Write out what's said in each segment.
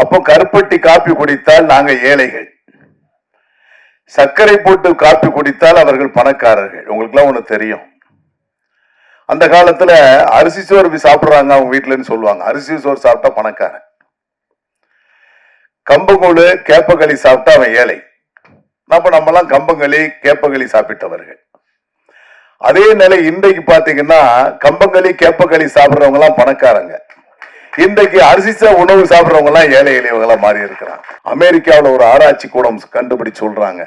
அப்போ கருப்பட்டி காப்பி குடித்தால் நாங்க ஏழைகள். சர்க்கரை போட்டு காப்பி குடித்தால் அவர்கள் பணக்காரர்கள். உங்களுக்குலாம் ஒன்று தெரியும். அந்த காலத்துல அரிசி சோறு சாப்பிடுறாங்க அவங்க வீட்டுலன்னு சொல்லுவாங்க. அரிசி சோறு சாப்பிட்டா பணக்காரன். கம்பங்கூழு கேப்பகளி சாப்பிட்டா அவன் ஏழை. அப்ப நம்மலாம் கம்பங்களி கேப்பகளி சாப்பிட்டவர்கள். அதே நிலை இன்றைக்கு பாத்தீங்கன்னா கம்பங்களி கேப்பகளி சாப்பிட்றவங்கலாம் பணக்காரங்க. இன்றைக்கு அரிசி உணவு சாப்பிட்றவங்க எல்லாம் ஏழை எளியவங்களா மாறி இருக்கிறாங்க. அமெரிக்காவில் ஒரு ஆராய்ச்சி கூடம் கண்டுபிடிச்சு சொல்றாங்க.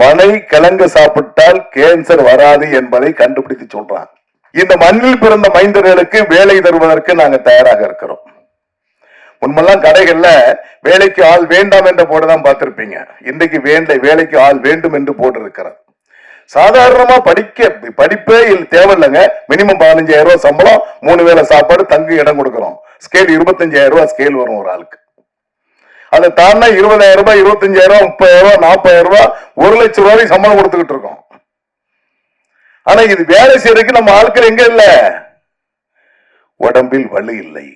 பனை கிழங்கு சாப்பிட்டால் கேன்சர் வராது என்பதை கண்டுபிடித்து சொல்றாங்க. இந்த மண்ணில் பிறந்த மைந்தர்களுக்கு வேலை தருவதற்கு நாங்க தயாராக இருக்கிறோம். முன்பெல்லாம் கடைகள்ல வேலைக்கு ஆள் வேண்டாம் என்ற போர்டு தான் பார்த்திருப்பீங்க. இன்றைக்கு வேண்டை வேலைக்கு ஆள் வேண்டும் என்று போட்டு இருக்கிறது சாதாரணமா படிக்க படிப்பே தேவையில்லைங்க. மினிமம் பதினஞ்சாயிரம் ரூபாய் சம்பளம் மூணு வேளை சாப்பாடு தங்கு இடம் கொடுக்கிறோம். ஸ்கேல் இருபத்தஞ்சாயிரம் ரூபாய் ஸ்கேல் வரும் ஒரு ஆளுக்கு. அதை தாண்டா இருபதாயிரம் ரூபாய் இருபத்தஞ்சாயிரம் ரூபாய் முப்பதாயிரம் ரூபாய் நாற்பதாயிரம் ரூபாய் ஒரு லட்சம் ரூபாய் சம்பளம் கொடுத்துக்கிட்டு இருக்கோம். ஆனா இது வேலை செய்யறதுக்கு நம்ம ஆட்கள் எங்க இல்ல? உடம்பில் வலு இல்லை.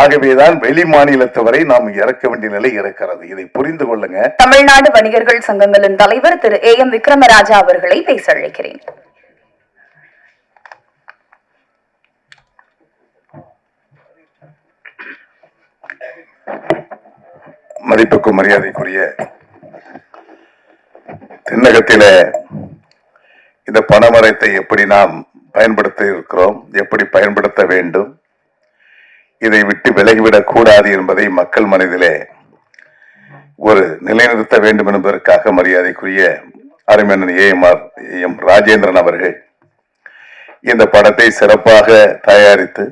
ஆகவேதான் வெளி மாநிலத்தவரை நாம் இறக்க வேண்டிய நிலை இருக்கிறது. இதை புரிந்து கொள்ளுங்க. தமிழ்நாடு வணிகர்கள் சங்கங்களின் தலைவர் திரு ஏ எம் விக்ரமராஜா அவர்களை பேச அழைக்கிறேன். மதிப்புக்கும் மரியாதைக்குரிய தென்னகத்தில இந்த பணமரத்தை எப்படி நாம் பயன்படுத்த இருக்கிறோம் எப்படி பயன்படுத்த வேண்டும் இதை விட்டு விலகிவிடக் கூடாது என்பதை மக்கள் மனதிலே ஒரு நிலைநிறுத்த வேண்டும் என்பதற்காக மரியாதைக்குரிய அருமையண்ணன் ஏஎம்ஆர் எம் ராஜேந்திரன் அவர்கள் இந்த படத்தை சிறப்பாக தயாரித்து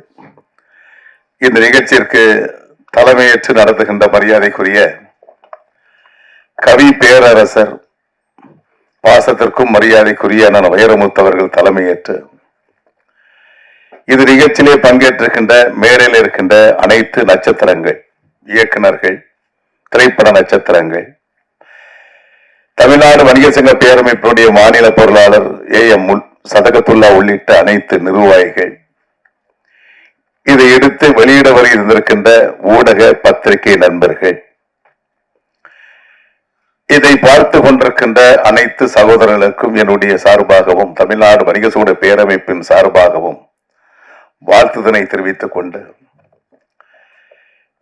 இந்த நிகழ்ச்சிக்கு தலைமையேற்று நடத்துகின்ற மரியாதைக்குரிய கவி பேரரசர் பாசத்திற்கும் மரியாதைக்குரிய அண்ணன் வைரமுத்து அவர்கள் தலைமையேற்று. இது நிகழ்ச்சியிலே பங்கேற்றிருக்கின்ற மேடையில் இருக்கின்ற அனைத்து நட்சத்திரங்கள் இயக்குநர்கள் திரைப்பட நட்சத்திரங்கள். தமிழ்நாடு வணிக சங்க பேரமைப்பினுடைய மாநில பொருளாளர் ஏ எம் சதகத்துல்லா உள்ளிட்ட அனைத்து நிர்வாகிகள் இதை எடுத்து வெளியிட வர இருந்திருக்கின்ற ஊடக பத்திரிகை நண்பர்கள் இதை பார்த்து கொண்டிருக்கின்ற அனைத்து சகோதரர்களுக்கும் என்னுடைய சார்பாகவும் தமிழ்நாடு வணிக சூட பேரமைப்பின் சார்பாகவும் வாழ்த்துதனை தெரிவித்துக் கொண்டு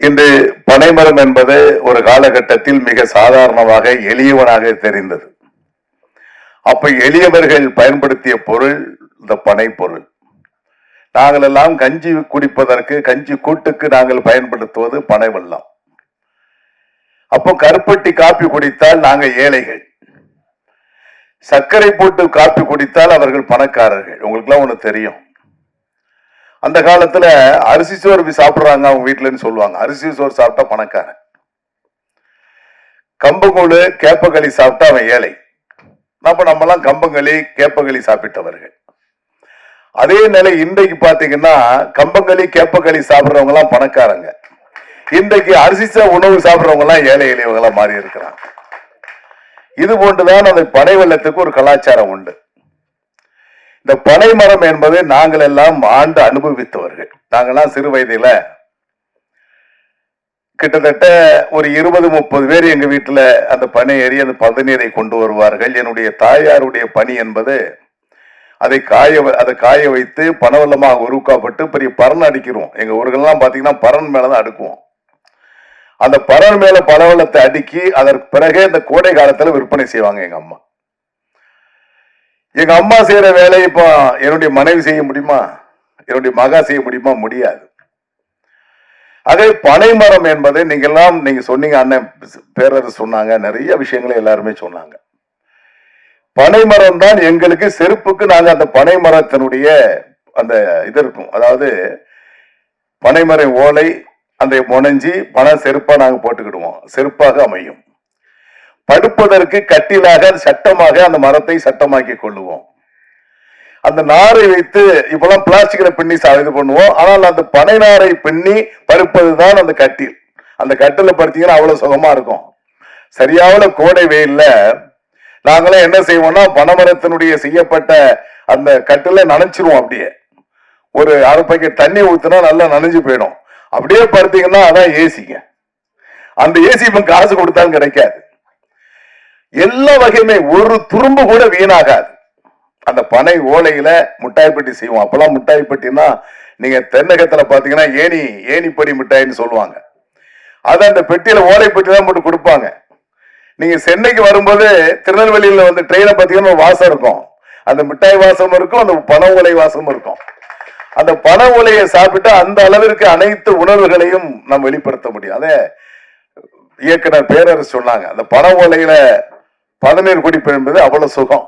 இன்று பனைமரம் என்பது ஒரு காலகட்டத்தில் மிக சாதாரணமாக எளியவனாக தெரிந்தது. அப்ப எளியவர்கள் பயன்படுத்திய பொருள் இந்த பனை பொருள் நாங்கள் எல்லாம் கஞ்சி குடிப்பதற்கு கஞ்சி கூட்டுக்கு நாங்கள் பயன்படுத்துவது பனை வெள்ளம். அப்போ கருப்பட்டி காப்பி குடித்தால் நாங்க ஏழைகள். சர்க்கரை போட்டு காப்பி குடித்தால் அவர்கள் பணக்காரர்கள். உங்களுக்குலாம் ஒண்ணு தெரியும். அந்த காலத்துல அரிசி சோறு சாப்பிடுறாங்க அவங்க வீட்டுலன்னு சொல்லுவாங்க. அரிசி சோறு சாப்பிட்டா பணக்காரன். கம்பங்கூழு கேப்பகளி சாப்பிட்டா அவன் ஏழை. நம்ம நம்மலாம் கம்பங்களி கேப்பங்களி சாப்பிட்டவர்கள். அதே நிலை இன்றைக்கு பாத்தீங்கன்னா கம்பங்களி கேப்பங்களி சாப்பிடுறவங்க எல்லாம் பணக்காரங்க. இன்றைக்கு அரிசி உணவு சாப்பிடுறவங்க எல்லாம் ஏழை எளியவங்களா மாறி இருக்கிறாங்க. இது போன்றுதான் அந்த பனை வெள்ளத்துக்கு ஒரு கலாச்சாரம் உண்டு. இந்த பனை மரம் என்பது நாங்கள் எல்லாம் ஆண்டு அனுபவித்தவர்கள். நாங்கெல்லாம் சிறு வயதில கிட்டத்தட்ட ஒரு இருபது முப்பது பேர் எங்க வீட்டுல அந்த பனை ஏறி அந்த பதநீரை கொண்டு வருவார்கள். என்னுடைய தாயாருடைய பணி என்பது அதை காய வ- அதை காய வைத்து பனவெல்லமாக உருவாக்கப்பட்டு பெரிய பரன் அடிக்கிறோம். எங்க ஊர்கள்லாம் பாத்தீங்கன்னா பரன் மேலதான் அடுக்குவோம். அந்த பரன் மேல பனவெல்லத்தை அடுக்கி அதற்கு பிறகே இந்த கோடை காலத்துல விற்பனை செய்வாங்க எங்க அம்மா. எங்க அம்மா செய்யற வேலையை இப்போ என்னுடைய மனைவி செய்ய முடியுமா? என்னுடைய மகா செய்ய முடியுமா? முடியாது. அதே பனைமரம் என்பதை நீங்க எல்லாம் நீங்க சொன்னீங்க அண்ணன் பேரரசு சொன்னாங்க நிறைய விஷயங்களை எல்லாருமே சொன்னாங்க. பனைமரம் தான் எங்களுக்கு செருப்புக்கு நாங்கள் அந்த பனைமரத்தினுடைய அந்த இது இருக்கும். அதாவது பனைமரம் ஓலை அந்த முனைஞ்சி பனை செருப்பாக நாங்கள் போட்டுக்கிடுவோம். செருப்பாக அமையும். படுப்பதற்கு கட்டிலாக சட்டமாக அந்த மரத்தை சட்டமாக்கி கொள்ளுவோம். அந்த நாரை வைத்து இப்பெல்லாம் பிளாஸ்டிக்ல பின்னி சா- இது பண்ணுவோம். ஆனால் அந்த பனை நாரை பின்னி பருப்பது தான் அந்த கட்டில். அந்த கட்டில படுத்தீங்கன்னா அவ்வளவு சுகமா இருக்கும். சரியான கோடை வெயில்ல நாங்களாம் என்ன செய்வோம்னா பனமரத்தினுடைய செய்யப்பட்ட அந்த கட்டில நனைச்சிருவோம் அப்படியே. ஒரு அரை பாக்கெட் தண்ணி ஊத்துனா நல்லா நனைஞ்சு போயிடும். அப்படியே படுத்தீங்கன்னா அதான் ஏசிங்க. அந்த ஏசி இப்ப காசு கொடுத்தாலும் கிடைக்காது. எல்லா வகையுமே ஒரு துரும்பு கூட வீணாகாது. அந்த பனை ஓலையில மிட்டாய் பெட்டி செய்வோம். அப்பெல்லாம் மிட்டாய் பெட்டினா நீங்க தென்னகத்துல பாத்தீங்கன்னா ஏணி ஏணிப்படி மிட்டாய்ன்னு சொல்லுவாங்க. அது அந்த பெட்டியில ஓலை பெட்டி தான் போட்டு கொடுப்பாங்க. நீங்க சென்னைக்கு வரும்போது திருநெல்வேலியில வந்து ட்ரெயினை பார்த்தீங்கன்னா வாசம் இருக்கும். அந்த மிட்டாய் வாசம் இருக்கும் அந்த பண ஓலை வாசம் இருக்கும். அந்த பண ஓலையை சாப்பிட்டு அந்த அளவிற்கு அனைத்து உணர்வுகளையும் நாம் வெளிப்படுத்த முடியும். அதே இயக்குனர் பேரரசு சொன்னாங்க அந்த பண ஓலையில பதநீர் குடிப்பு என்பது அவ்வளவு சுகம்.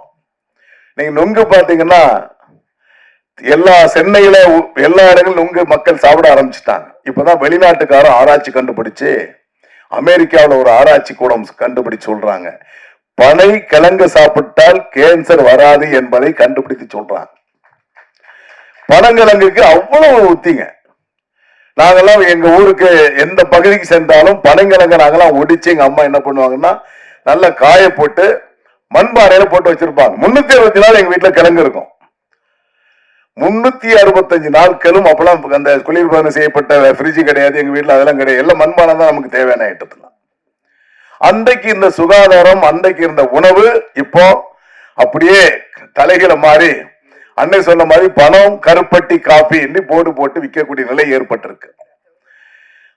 நீங்க நுங்கு பாத்தீங்கன்னா எல்லா சென்னையில எல்லா இடங்களும் நுங்கு மக்கள் சாப்பிட ஆரம்பிச்சுட்டாங்க. இப்பதான் வெளிநாட்டுக்காரன் ஆராய்ச்சி கண்டுபிடிச்சு அமெரிக்காவில் ஒரு ஆராய்ச்சி கூடம் கண்டுபிடிச்சு சொல்றாங்க. பனை கிழங்கு சாப்பிட்டால் கேன்சர் வராது என்பதை கண்டுபிடித்து சொல்றாங்க. பனங்கிழங்குக்கு அவ்வளவு உத்திங்க நாங்கெல்லாம் எங்க ஊருக்கு எந்த பகுதிக்கு சென்றாலும் பனங்கிழங்க நாங்கெல்லாம் ஒடிச்சு எங்க அம்மா என்ன பண்ணுவாங்கன்னா நல்லா காய போட்டு மண்பாறையில போட்டு வச்சிருப்பாங்க. முன்னூத்தி அறுபத்தி நாள் எங்க வீட்டுல கிழங்கு இருக்கும். முன்னூத்தி அறுபத்தஞ்சு நாட்களும் அப்பெல்லாம் அந்த குளிர்பானம் செய்யப்பட்ட ஃப்ரிட்ஜ் கிடையாது எங்க வீட்டுல அதெல்லாம் கிடையாது. எல்லாம் மண்பானம் தான் நமக்கு தேவையான ஐட்டத்துல அன்றைக்கு இருந்த சுகாதாரம் அன்றைக்கு இருந்த உணவு இப்போ அப்படியே தலைகளை மாறி அன்னை சொன்ன மாதிரி பணம் கருப்பட்டி காபி என்று போர்டு போட்டு விற்கக்கூடிய நிலை ஏற்பட்டிருக்கு.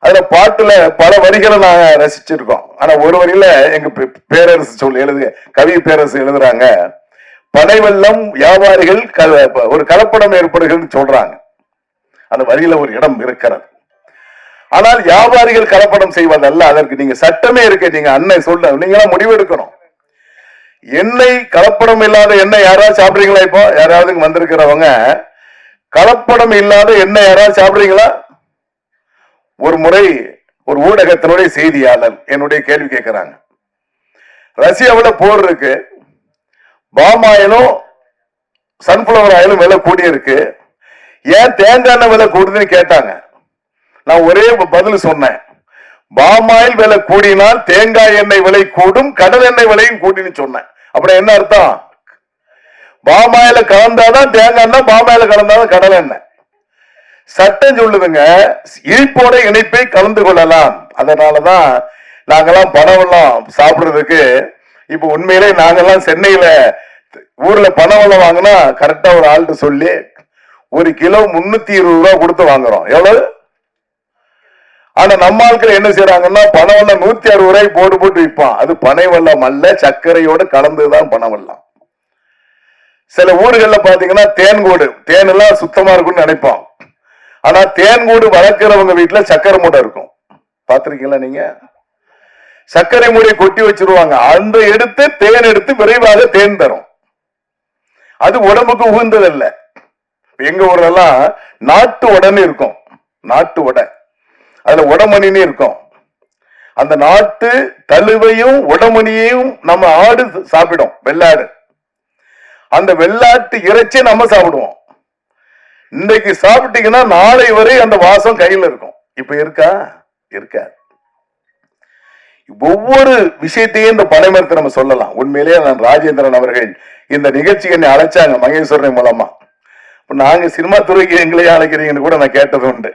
அதுல பாட்டுல பல வரிகளை நாங்க ரசிச்சிருக்கோம். ஆனா ஒரு வரியில எங்க பேரரசு சொல்லி எழுது கவி பேரரசு எழுதுறாங்க படைவள்ளம் வியாபாரிகள் க- ஒரு கலப்படம் ஏற்படுகிறது சொல்றாங்க. அந்த வரியில ஒரு இடம் இருக்கிறது. ஆனால் வியாபாரிகள் கலப்படம் செய்வதல்ல அதற்கு நீங்க சட்டமே இருக்கு. நீங்க அண்ணன் சொல்ல நீங்களா முடிவு எடுக்கணும் எண்ணெய் கலப்படம் இல்லாத எண்ணெய் யாராவது சாப்பிடுறீங்களா இப்போ? யாராவது வந்திருக்கிறவங்க. கலப்படம் இல்லாத எண்ணெய் யாராவது சாப்பிடுறீங்களா? ஒரு முறை ஒரு ஊடகத்தினுடைய செய்தியாளர் என்னுடைய கேள்வி கேட்கிறாங்க. ரஷ்யாவில் போர் இருக்கு. பாம் ஆயிலும் சன்ஃபிளவர் ஆயிலும் விலை கூடி இருக்கு. ஏன் தேங்காய் எண்ணெய் விலை கூடுதுன்னு கேட்டாங்க. நான் ஒரே பதில் சொன்னேன். பாம் ஆயில் விலை கூடினால் தேங்காய் எண்ணெய் விலை கூடும் கடல் எண்ணெய் விலையும் கூடின்னு சொன்னேன். அப்புறம் என்ன அர்த்தம்? பாமாயில கலந்தாதான் தேங்காய் எண்ணெய் பாமாயில கலந்தாதான் கடல் எண்ணெய். சட்டம் சொல்லுதுங்க இனிப்போட இணைப்பை கலந்து கொள்ளலாம். அதனாலதான் நாங்கெல்லாம் பணவெல்லாம் சாப்பிடுறதுக்கு இப்ப உண்மையிலே நாங்கெல்லாம் சென்னையில ஊர்ல பணவெல்லாம் வாங்கினா கரெக்டா ஒரு ஆள்கிட்ட சொல்லி ஒரு கிலோ முன்னூத்தி இருபது ரூபா கொடுத்து வாங்குறோம். எவ்வளவு? ஆனா நம்ம ஆட்கள் என்ன செய்யறாங்கன்னா பணம் வெள்ளம் நூத்தி அறுபது ரூபாய் போட்டு போட்டு விற்பான் அது பனை வெள்ளம் அல்ல சர்க்கரையோட கலந்துதான் பணம் வெள்ளம். சில ஊர்கள்ல பாத்தீங்கன்னா தேன்கூடு தேன் எல்லாம் சுத்தமா இருக்கும்னு நினைப்போம். ஆனா தேன்கூடு வளர்க்கிறவங்க வீட்டுல சக்கரை மூட்டை இருக்கும். பாத்திருக்கீங்களா நீங்க? சர்க்கரை முறையை கொட்டி வச்சிருவாங்க. அந்த எடுத்து தேன் எடுத்து விரைவாக தேன் தரும். அது உடம்புக்கு உகந்ததல்ல. எங்க ஊர்லாம் நாட்டு உடனே இருக்கும். நாட்டு உடை. அதுல உடமணின்னு இருக்கும். அந்த நாட்டு தழுவையும் உடமணியையும் நம்ம ஆடு சாப்பிடும் வெள்ளாடு. அந்த வெள்ளாட்டு இறைச்சி நம்ம சாப்பிடுவோம். இன்னைக்கு சாப்பிட்டீங்கன்னா நாளை வரை அந்த வாசம் கையில இருக்கும். இப்ப இருக்கா? இருக்கா ஒவ்வொரு விஷயத்தையும் இந்த பனைமரத்தை நம்ம சொல்லலாம். உண்மையிலேயே நான் ராஜேந்திரன் அவர்கள் இந்த நிகழ்ச்சிக்கு என்னை அழைச்சாங்க மகேஸ்வரன் மூலமா. இப்போ நாங்க சினிமா துறைக்கு எங்களையே அழைக்கிறீங்கன்னு கூட நான் கேட்டது உண்டு.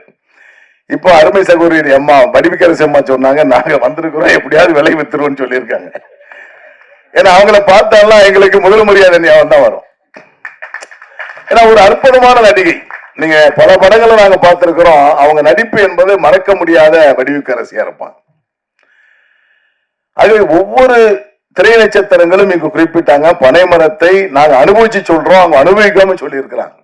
இப்போ அருமை சகோதரி அம்மா வடிவிக்கரசி அம்மா சொன்னாங்க நாங்க வந்திருக்கிறோம் எப்படியாவது விலை வித்துருவோம்னு சொல்லியிருக்காங்க. ஏன்னா அவங்கள பார்த்தாலாம் எங்களுக்கு முதல் மரியாதை ஞாபகம் தான் வரும். ஏன்னா ஒரு அற்புதமான நடிகை. நீங்க பல படங்களை நாங்க பார்த்திருக்கிறோம். அவங்க நடிப்பு என்பது மறக்க முடியாத வடிவுக்கரசியா இருப்பாங்க. ஆகவே ஒவ்வொரு திரை நட்சத்திரங்களும் இங்கு குறிப்பிட்டாங்க. பனைமரத்தை நாங்க அனுபவிச்சு சொல்றோம். அவங்க அனுபவிக்காம சொல்லியிருக்கிறாங்க.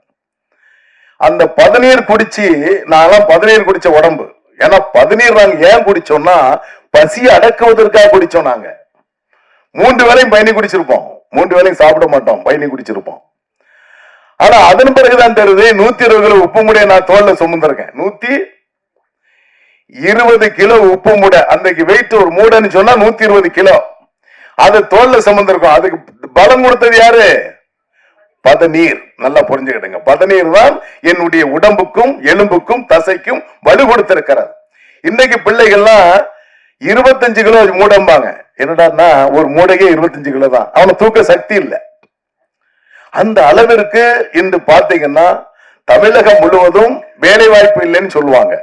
அந்த பதநீர் குடிச்சு நான்லாம் பதநீர் குடிச்ச உடம்பு. ஏன்னா பதநீர் நாங்க ஏன் குடிச்சோம்னா பசி அடக்குவதற்காக குடிச்சோம் நாங்க. மூன்று வேளையும் பயணி குடிச்சிருப்போம். மூன்று வேளையும் சாப்பிட மாட்டோம். பயணி குடிச்சிருப்போம். ஆனா அதன் பிறகுதான் தெரியுது நூத்தி இருபது கிலோ உப்பு முடிய நான் தோல்ல சுமந்திருக்கேன். நூத்தி இருபது கிலோ உப்பு மூடை அன்றைக்கு வெயிட் ஒரு மூடைன்னு சொன்னா நூத்தி இருபது கிலோ. அது தோல்ல சுமந்திருக்கோம் அதுக்கு பலம் கொடுத்தது யாரு? பதநீர். நல்லா புரிஞ்சுக்கிடுங்க. பதநீர் தான் என்னுடைய உடம்புக்கும் எலும்புக்கும் தசைக்கும் வலு கொடுத்திருக்கிறார் இன்னைக்கு பிள்ளைகள்லாம் இருபத்தஞ்சு கிலோ மூடம்பாங்க. என்னடான்னா ஒரு மூடையே இருபத்தஞ்சு கிலோ தான். அவனை தூக்க சக்தி இல்லை. அந்த அளவிற்கு இன்று பாத்தீங்கன்னா தமிழகம் முழுவதும் வேலை வாய்ப்பு இல்லைன்னு சொல்லுவாங்க.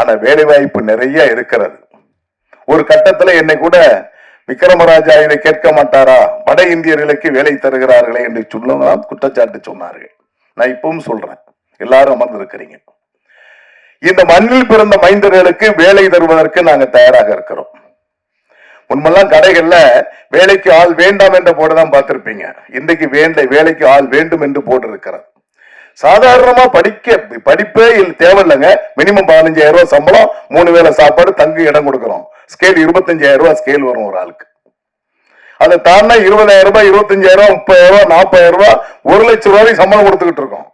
ஆனா வேலை வாய்ப்பு நிறைய இருக்கிறது. ஒரு கட்டத்துல என்னை கூட விக்ரமராஜா இதை கேட்க மாட்டாரா? வட இந்தியர்களுக்கு வேலை தருகிறார்களே என்று சொல்லலாம் குற்றச்சாட்டு சொன்னார்கள். நான் இப்பவும் சொல்றேன். எல்லாரும் அமர்ந்திருக்கிறீங்க. இந்த மண்ணில் பிறந்த மைந்தர்களுக்கு வேலை தருவதற்கு நாங்க தயாராக இருக்கிறோம். உண்மையெல்லாம் கடைகள்ல வேலைக்கு ஆள் வேண்டாம் என்ற போர்டு தான் பார்த்திருப்பீங்க. இன்றைக்கு வேண்ட வேலைக்கு ஆள் வேண்டும் என்று போட்டிருக்கிறார் சாதாரணமா படிக்க படிப்பே தேவையில்லைங்க. மினிமம் பதினஞ்சாயிரம் ரூபாய் சம்பளம் மூணு வேளை சாப்பாடு தங்கு இடம் கொடுக்கிறோம். ஸ்கேல் இருபத்தஞ்சாயிரம் ரூபாய் ஸ்கேல் வரும் ஒரு ஆளுக்கு. அதை தாண்டா இருபதாயிரம் ரூபாய் இருபத்தஞ்சாயிரம் ரூபாய் முப்பதாயிரம் ரூபாய் நாற்பதாயிரம் ரூபாய் ஒரு லட்சம் ரூபாய் சம்பளம் கொடுத்துக்கிட்டு இருக்கோம்.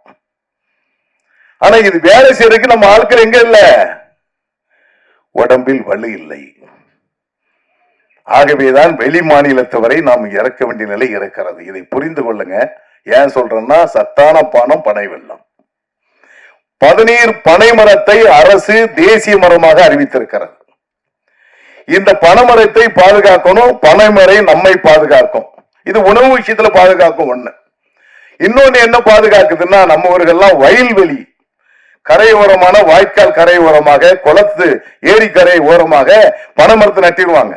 ஆனா இது வேலை செய்யறதுக்கு நம்ம ஆட்கள் எங்க இல்ல? உடம்பில் வலு இல்லை. ஆகவேதான் வெளி மாநிலத்தவரை நாம் இறக்க வேண்டிய நிலை இருக்கிறது. இதை புரிந்து கொள்ளுங்க. ஏன் சொல்றேன்னா சத்தான பானம் பனை வெள்ளம் பதநீர் பனை மரத்தை அரசு தேசிய மரமாக அறிவித்திருக்கிறது. இந்த பனைமரத்தை பாதுகாக்கணும் பனைமரை நம்மை பாதுகாக்கும். இது உணவு விஷயத்துல பாதுகாக்கும் ஒண்ணு. இன்னொன்னு என்ன பாதுகாக்குதுன்னா நம்ம ஊர்கள்லாம் வயல்வெளி கரையோரமான வாய்க்கால் கரையோரமாக குளத்து ஏரிக்கரை ஓரமாக பனைமரத்தை நட்டிடுவாங்க.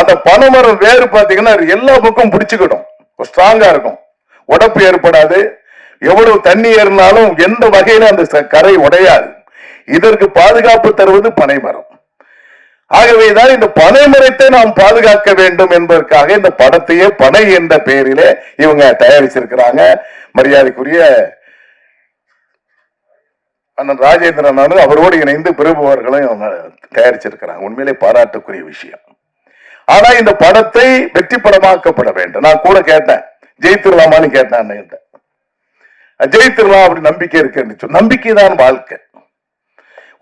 அந்த பனைமரம் வேறு பாத்தீங்கன்னா எல்லா பக்கம் பிடிச்சுக்கிடும். ஸ்ட்ராங்கா இருக்கும். உடப்பு ஏற்படாது. எவ்வளவு தண்ணி ஏறினாலும் எந்த வகையில அந்த ச- கரை உடையாது. இதற்கு பாதுகாப்பு தருவது பனைமரம். ஆகவேதான் இந்த பனைமரத்தை நாம் பாதுகாக்க வேண்டும் என்பதற்காக இந்த படத்தையே பனை என்ற பெயரிலே இவங்க தயாரிச்சிருக்கிறாங்க. மரியாதைக்குரிய அண்ணன் ராஜேந்திரன் அவரோடு இணைந்து பிரபுவர்களும் இவங்க தயாரிச்சிருக்கிறாங்க. உண்மையிலே பாராட்டுக்குரிய விஷயம். ஆனா இந்த படத்தை வெற்றி படமாக்கப்பட வேண்டும். நான் கூட கேட்டேன். ஜெயித்திரலாமான்னு கேட்டேன் அண்ணன்கிட்ட ஜெயித்திரலாம் அப்படி நம்பிக்கை இருக்குன்னு நம்பிக்கை தான் வாழ்க்கை.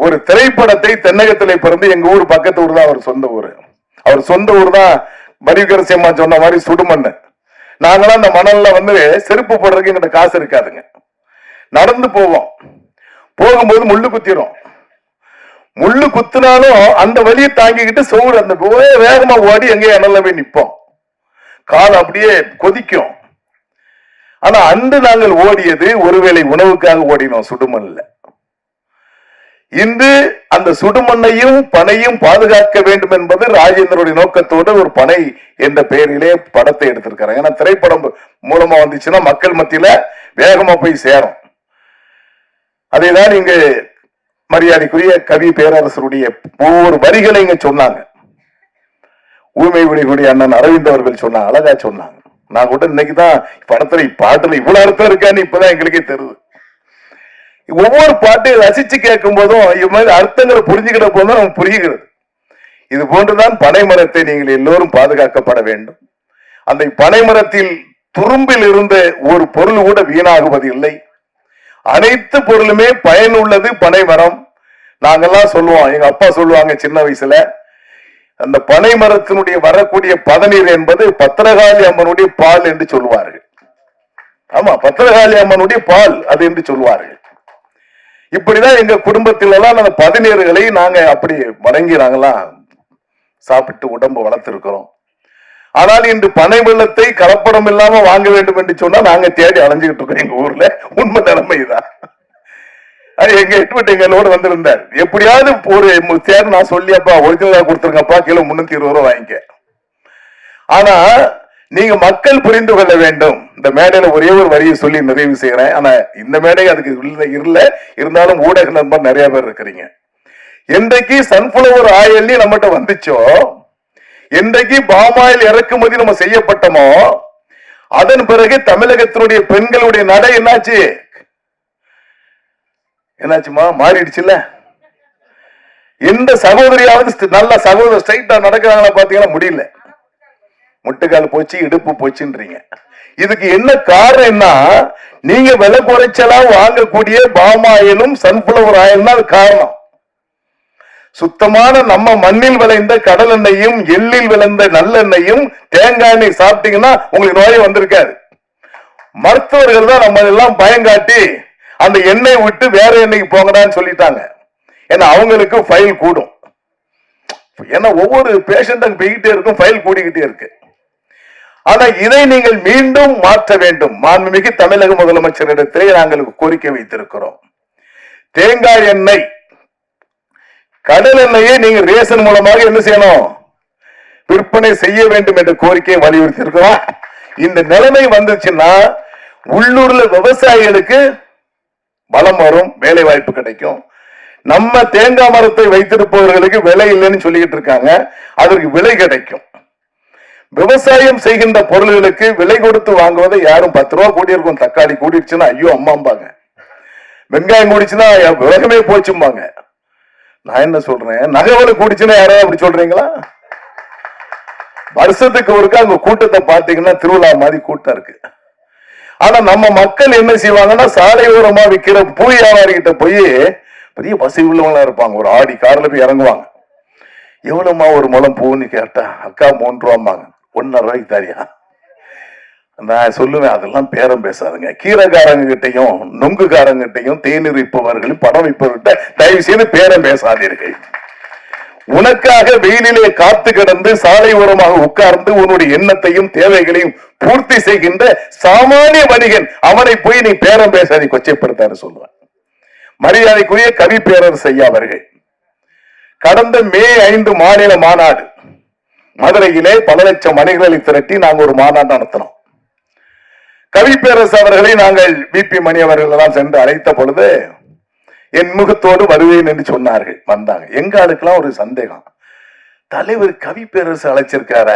ஒரு திரைப்படத்தை தென்னகத்திலே பிறந்து எங்க ஊர் பக்கத்து ஊர் தான் அவர் சொந்த ஊர். அவர் சொந்த ஊர் தான் மரிகரசி அம்மா சொன்ன மாதிரி சுடுமண்ணு. நாங்களாம் அந்த மணல்ல வந்து செருப்பு போடுறதுக்கு எங்கிட்ட காசு இருக்காதுங்க. நடந்து போவோம். போகும்போது முள்ளு குத்திரும். முள்ளு குத்துனாலும் அந்த வழியை தாங்கிக்கிட்டு சோறு அந்த வேகமா ஓடி எங்கேயும் இணல்ல போய் நிற்போம் கால் அப்படியே கொதிக்கும். ஆனா அன்று நாங்கள் ஓடியது ஒருவேளை உணவுக்காக ஓடினோம் சுடுமண்ல இன்று அந்த சுடுமண்ணையும் பனையும் பாதுகாக்க வேண்டும் என்பது ராஜேந்திரனுடைய நோக்கத்தோடு ஒரு பனை என்ற பெயரிலே படத்தை எடுத்திருக்காங்க ஏன்னா திரைப்படம் மூலமா வந்துச்சுன்னா மக்கள் மத்தியில வேகமா போய் சேரும். அதைதான் இங்க மரியாதைக்குரிய கவி பேரரசருடைய ஒவ்வொரு வரிகளை இங்க சொன்னாங்க. ஊமை விழிகுடி அண்ணன் அரவிந்த் அவர்கள் சொன்னாங்க அழகா சொன்னாங்க. நான் கூட இன்னைக்கு தான் படத்துல பாட்டுல இவ்வளவு அர்த்தம் இருக்கான்னு இப்பதான் எங்களுக்கே தெரியுது. ஒவ்வொரு பாட்டையும் ரசிச்சு கேட்கும் போதும் இது மாதிரி அர்த்தங்களை புரிஞ்சுக்கிற போதும் நமக்கு புரியுகிறது. இது போன்றுதான் பனைமரத்தை நீங்கள் எல்லோரும் பாதுகாக்கப்பட வேண்டும். அந்த பனைமரத்தில் துரும்பில் இருந்த ஒரு பொருள் கூட வீணாகுவது இல்லை. அனைத்து பொருளுமே பயனுள்ளது பனைமரம். நாங்கெல்லாம் சொல்லுவோம் எங்க அப்பா சொல்லுவாங்க சின்ன வயசுல அந்த பனை மரத்தினுடைய வரக்கூடிய பதநீர் என்பது பத்திரகாளி அம்மனுடைய பால் என்று சொல்லுவார்கள். ஆமா பத்திரகாளி அம்மனுடைய பால் அது என்று சொல்லுவார்கள். இப்படிதான் எங்க குடும்பத்தில எல்லாம் அந்த பதநீர்களை நாங்க அப்படி வணங்கி நாங்கெல்லாம் சாப்பிட்டு உடம்பு வளர்த்திருக்கிறோம். ஆனால் இன்று பனை வெள்ளத்தை கலப்படம் இல்லாம வாங்க வேண்டும் என்று சொன்னா நாங்க தேடி அலைஞ்சுக்கிட்டு இருக்கோம் எங்க ஊர்ல. உண்மை நிலைமைதான். எங்க எட்டுவட்டு எங்களோட வந்திருந்தார். எப்படியாவது ஒரு சேர் நான் சொல்லியப்பா ஒரிஜினலா கொடுத்துருங்கப்பா கிலோ முன்னூத்தி இருபது ரூபா வாங்கிக்க. ஆனா நீங்க மக்கள் புரிந்து கொள்ள வேண்டும். இந்த மேடையில ஒரே ஒரு வரியை சொல்லி நிறைவு செய்யறேன். ஆனா இந்த மேடை அதுக்கு இல்ல இல்ல. இருந்தாலும் ஊடக நண்பர் நிறைய பேர் இருக்கிறீங்க. என்றைக்கு சன்ஃபிளவர் ஆயில் நம்மகிட்ட வந்துச்சோ என்றைக்கு பாமாயில் இறக்குமதி நம்ம செய்யப்பட்டோமோ அதன் பிறகு தமிழகத்தினுடைய பெண்களுடைய நடை என்னாச்சு? என்னாச்சுமா? மாறிடுச்சுல்ல? எந்த சகோதரியாவது நல்ல சகோதரர் ஸ்ட்ரைட்டா நடக்கிறாங்களா பாத்தீங்கன்னா முடியல. முட்டுக்கால் போச்சு இடுப்பு போச்சுன்றீங்க. இதுக்கு என்ன காரணம்னா நீங்க விலை குறைச்சலா வாங்கக்கூடிய பாமாயிலும் சன்ஃபிளவர் ஆயில் தான் அது காரணம். சுத்தமான நம்ம மண்ணில் விளைந்த கடல் எண்ணெயும் எள்ளில் விளைந்த நல்லெண்ணெயும் தேங்காய் எண்ணெய் சாப்பிட்டீங்கன்னா உங்களுக்கு நோயே வந்திருக்காது. மருத்துவர்கள் தான் நம்ம எல்லாம் பயங்காட்டி அந்த எண்ணெய் விட்டு வேற எண்ணெய்க்கு போங்கடான்னு சொல்லிட்டாங்க. ஏன்னா அவங்களுக்கு ஃபைல் கூடும். ஏன்னா ஒவ்வொரு பேஷண்ட்டும் போய்கிட்டே இருக்கும் ஃபைல் கூடிக்கிட்டே இருக்கு. ஆனா இதை நீங்கள் மீண்டும் மாற்ற வேண்டும். மாண்புமிகு தமிழக முதலமைச்சரிடத்திலே நாங்கள் கோரிக்கை வைத்திருக்கிறோம். தேங்காய் எண்ணெய் கடல் எண்ணெயை நீங்க ரேஷன் மூலமாக என்ன செய்யணும்? விற்பனை செய்ய வேண்டும் என்ற கோரிக்கையை வலியுறுத்தி இருக்கிறோம் இந்த நிலைமை வந்துச்சுன்னா உள்ளூர்ல விவசாயிகளுக்கு பலம் வரும் வேலை வாய்ப்பு கிடைக்கும். நம்ம தேங்காய் மரத்தை வைத்திருப்பவர்களுக்கு விலை இல்லைன்னு சொல்லிக்கிட்டு இருக்காங்க. அதற்கு விலை கிடைக்கும். விவசாயம் செய்கின்ற பொருள்களுக்கு விலை கொடுத்து வாங்குவதை யாரும் பத்து ரூபா கூடி இருக்கும் தக்காளி கூடிடுச்சுன்னா ஐயோ அம்மாம்பாங்க. வெங்காயம் கூடிச்சுன்னா உலகமே போச்சும்பாங்க. நான் என்ன சொல்றேன்? நகவலை கூடிச்சுன்னா யாராவது அப்படி சொல்றீங்களா? வருஷத்துக்கு ஒருக்கா அங்க கூட்டத்தை பாத்தீங்கன்னா திருவிழா மாதிரி கூட்டம் இருக்கு. ஆனா நம்ம மக்கள் என்ன செய்வாங்கன்னா சாலையோரமா விற்கிற பூ வியாபாரிகிட்ட போய் பெரிய வசதி உள்ளவங்களா இருப்பாங்க. ஒரு ஆடி கார்ல போய் இறங்குவாங்க. எவ்வளவுமா ஒரு முளம் பூன்னு கேட்டா அக்கா மூன்று ரூபாம்பாங்க ஒன்னரை ரூபாய்க்கு தாரியா? நான் சொல்லுவேன் அதெல்லாம் பேரம் பேசாதுங்க. கீரைக்காரங்க கிட்டையும் நொங்குக்காரங்க கிட்டையும் தேநீர் விற்பவர்களும் படம் விற்பவர்கிட்ட தயவு செய்து பேரம் பேசாதீர்கள். உனக்காக வெயிலிலே காத்து கிடந்து சாலை ஓரமாக உட்கார்ந்து உன்னுடைய எண்ணத்தையும் தேவைகளையும் பூர்த்தி செய்கின்ற சாமானிய வணிகன் அவனை போய் நீ பேரம் பேசாதி கொச்சைப்படுத்தாரு சொல்லுவான். மரியாதைக்குரிய கவி பேரரசு ஐயா அவர்கள் கடந்த மே ஐந்து மாநில மாநாடு மதுரையிலே பல லட்சம் மணிகளை திரட்டி நாங்க ஒரு மாநாடு நடத்தினோம். கவி பேரரசு அவர்களை நாங்கள் பிபி மணி அவர்கள் எல்லாம் சென்று அழைத்த பொழுது என் முகத்தோடு வருவேன் என்று சொன்னார்கள். வந்தாங்க. எங்க ஆளுக்கெல்லாம் ஒரு சந்தேகம். தலைவர் கவி பேரரசு அழைச்சிருக்கார.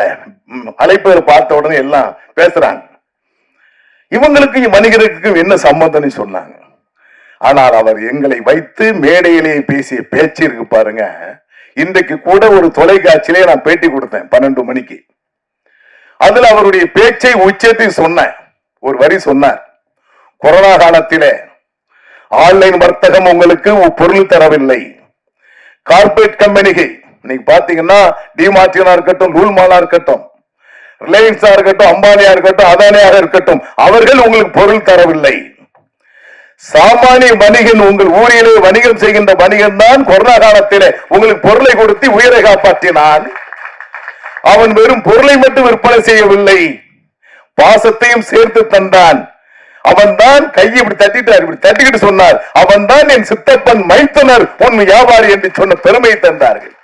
அழைப்பேர் பார்த்த உடனே எல்லாம் பேசுறாங்க. இவங்களுக்கும் வணிகருக்கும் என்ன சம்பந்தம்னு சொன்னாங்க. ஆனால் அவர் எங்களை வைத்து மேடையிலே பேசிய பேச்சு இருக்கு பாருங்க. இன்றைக்கு கூட ஒரு தொலைக்காட்சியிலே நான் பேட்டி கொடுத்தேன் பன்னெண்டு மணிக்கு. அதுல அவருடைய பேச்சை உச்சத்தை சொன்னேன். ஒரு வரி சொன்னார். கொரோனா காலத்திலே ஆன்லைன் வர்த்தகம் உங்களுக்கு பொருள் தரவில்லை. கார்பரேட் கம்பெனிகள் இன்னைக்கு பாத்தீங்கன்னா டிமார்டினா இருக்கட்டும் ரூல்மாலா இருக்கட்டும் ரிலையன்ஸா இருக்கட்டும் அம்பானியா இருக்கட்டும் அதானியாக இருக்கட்டும் அவர்கள் உங்களுக்கு பொருள் தரவில்லை. சாமானிய வணிகன் உங்கள் ஊரிலே வணிகம் செய்கின்ற வணிகன் தான் கொரோனா காலத்திலே உங்களுக்கு பொருளை கொடுத்து உயிரை காப்பாற்றினான். அவன் வெறும் பொருளை மட்டும் விற்பனை செய்யவில்லை. பாசத்தையும் சேர்த்து தந்தான். அவன் தான் கையை இப்படி தட்டிட்டார் இப்படி தட்டிக்கிட்டு சொன்னார். அவன் தான் என் சித்தப்பன் மைத்துனர் உன் வியாபாரி என்று சொன்ன பெருமை தந்தார்கள்.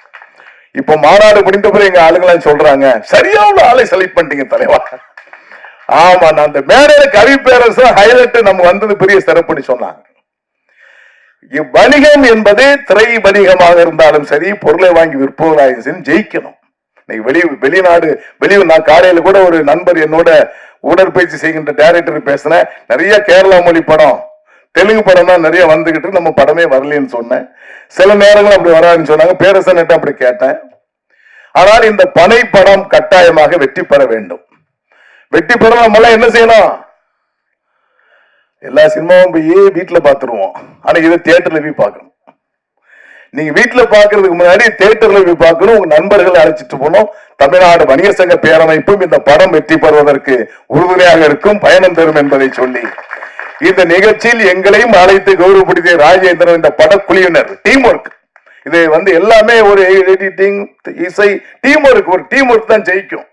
இப்ப மாநாடு முடிந்த பிறகு எங்க ஆளுங்களாம் சொல்றாங்க சரியான ஆளை செலக்ட் பண்ணிட்டீங்க தலைவா. ஆமா நான் அந்த மேடையில கவி பேரரசு ஹைலைட் நம்ம வந்தது பெரிய சிறப்புன்னு சொன்னாங்க. இவ்வணிகம் என்பது திரை வணிகமாக இருந்தாலும் சரி பொருளை வாங்கி விற்பவராக சரி ஜெயிக்கணும். இன்னைக்கு வெளி வெளிநாடு வெளியூ நான் காலையில கூட ஒரு நண்பர் என்னோட உடற்பயிற்சி செய்கின்ற டைரக்டர் பேசினேன். நிறைய கேரளா மொழி படம் தெலுங்கு படம் தான் நிறைய வந்துகிட்டு நம்ம படமே வரலன்னு சொன்னேன். சில நேரங்கள் அப்படி வராதுன்னு சொன்னாங்க. பேரரசன் அப்படி கேட்டேன். ஆனால் இந்த பனை படம் கட்டாயமாக வெற்றி பெற வேண்டும். வெற்றி பெற நம்ம எல்லாம் என்ன செய்யணும்? எல்லா சினிமாவும் போய் வீட்டுல பாத்துருவோம். ஆனா இதை தியேட்டர்ல போய் பார்க்கணும். நீங்க வீட்டுல பாக்குறதுக்கு முன்னாடி தியேட்டர்ல போய் பார்க்கணும் உங்க நண்பர்களை அழைச்சிட்டு போனோம் தமிழ்நாடு வணிக சங்க பேரமைப்பும் இந்த படம் வெற்றி பெறுவதற்கு உறுதுணையாக இருக்கும் பயணம் தரும் என்பதை சொல்லி. இந்த நிகழ்ச்சியில் எங்களையும் அழைத்து கௌரவப்படுத்திய ராஜேந்திரன் இந்த படக்குழுவினர் டீம் ஒர்க் இது வந்து எல்லாமே ஒரு எடிட்டிங் இசை டீம் ஒர்க் ஒரு டீம் ஒர்க் தான் ஜெயிக்கும்.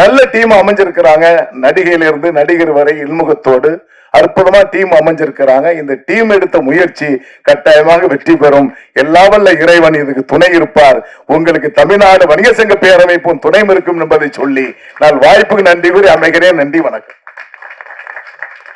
நல்ல டீம் அமைஞ்சிருக்கிறாங்க. நடிகையிலிருந்து நடிகர் வரை இன்முகத்தோடு அற்புதமா டீம் அமைஞ்சிருக்கிறாங்க. இந்த டீம் எடுத்த முயற்சி கட்டாயமாக வெற்றி பெறும். எல்லா வல்ல இறைவன் இதுக்கு துணை இருப்பார். உங்களுக்கு தமிழ்நாடு வணிக சங்க பேரமைப்பும் துணை இருக்கும் என்பதை சொல்லி நான் வாய்ப்புக்கு நன்றி கூறி அமைகிறேன். நன்றி வணக்கம்.